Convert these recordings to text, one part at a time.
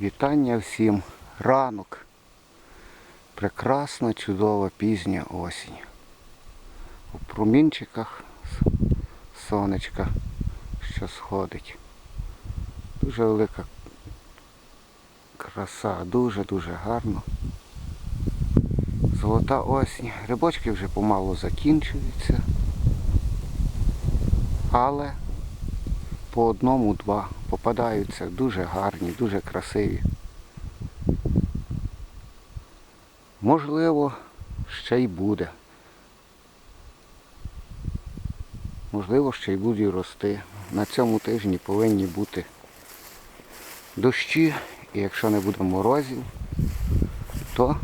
Вітання всім. Ранок. Прекрасна, чудова пізня осінь. У промінчиках сонечка, що сходить. Дуже велика краса, дуже-дуже гарно. Золота осінь. Грибочки вже помалу закінчуються. Але по одному-два попадаються дуже гарні, дуже красиві. Можливо, ще й буде. Можливо, ще й будуть рости. На цьому тижні повинні бути дощі, і якщо не буде морозів, то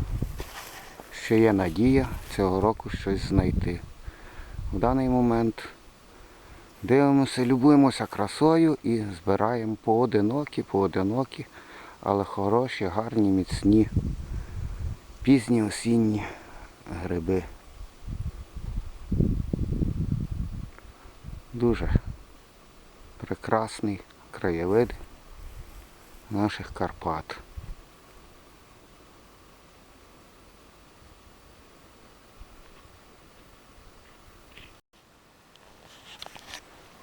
ще є надія цього року щось знайти. В даний момент Дивимося, любуємося красою і збираємо поодинокі, поодинокі, але хороші, гарні, міцні, пізні осінні гриби. Дуже прекрасний краєвид наших Карпат.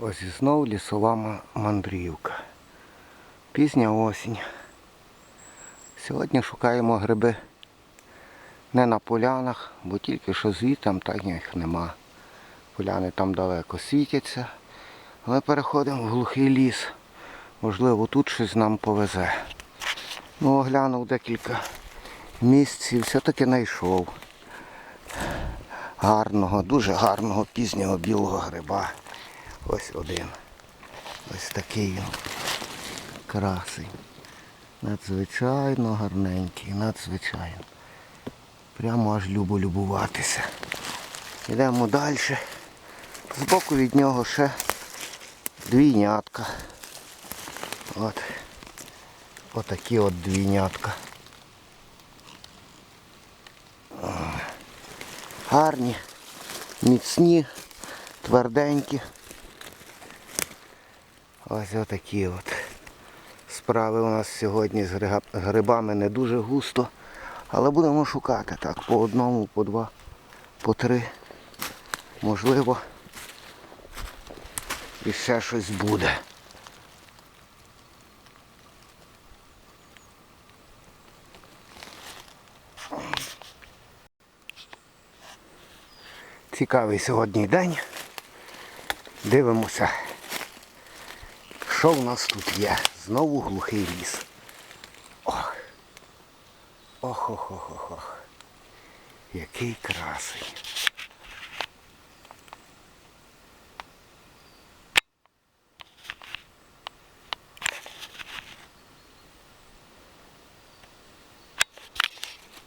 Ось і знов лісова мандрівка. Пізня осінь. Сьогодні шукаємо гриби не на полянах, бо тільки що звітом, так їх нема. Поляни там далеко світяться. Але переходимо в глухий ліс. Можливо, тут щось нам повезе. Ну, оглянув декілька місць і все-таки знайшов. Гарного, дуже гарного пізнього білого гриба. Ось один. Ось такий. Красий. Надзвичайно гарненький, надзвичайно. Прямо аж любо любуватися. Йдемо далі. Збоку від нього ще двійнятка. От. Отакі от двійнятка. Гарні, міцні, тверденькі. Ось отакі от. Справи у нас сьогодні з грибами не дуже густо, але будемо шукати так, по одному, по два, по три. Можливо, і ще щось буде. Цікавий сьогодні день. Дивимося. Що в нас тут є? Знову глухий ліс. Ох. Ох, ох, ох, ох, ох. Який красий.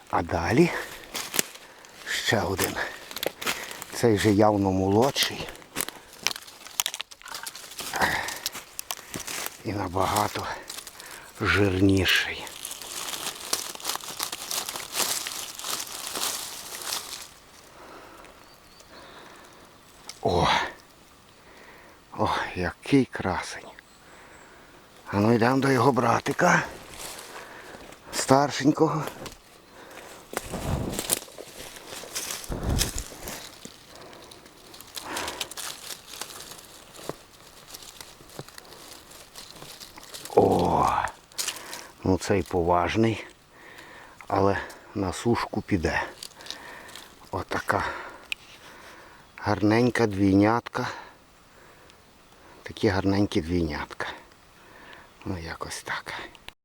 А далі ще один. Цей же явно молодший. І набагато жирніший. О! О, який красень. А ну йдемо до його братика. Старшенького. О, ну цей поважний, але на сушку піде. Отака гарненька двійнятка. Такі гарненькі двійнятка. Ну якось так.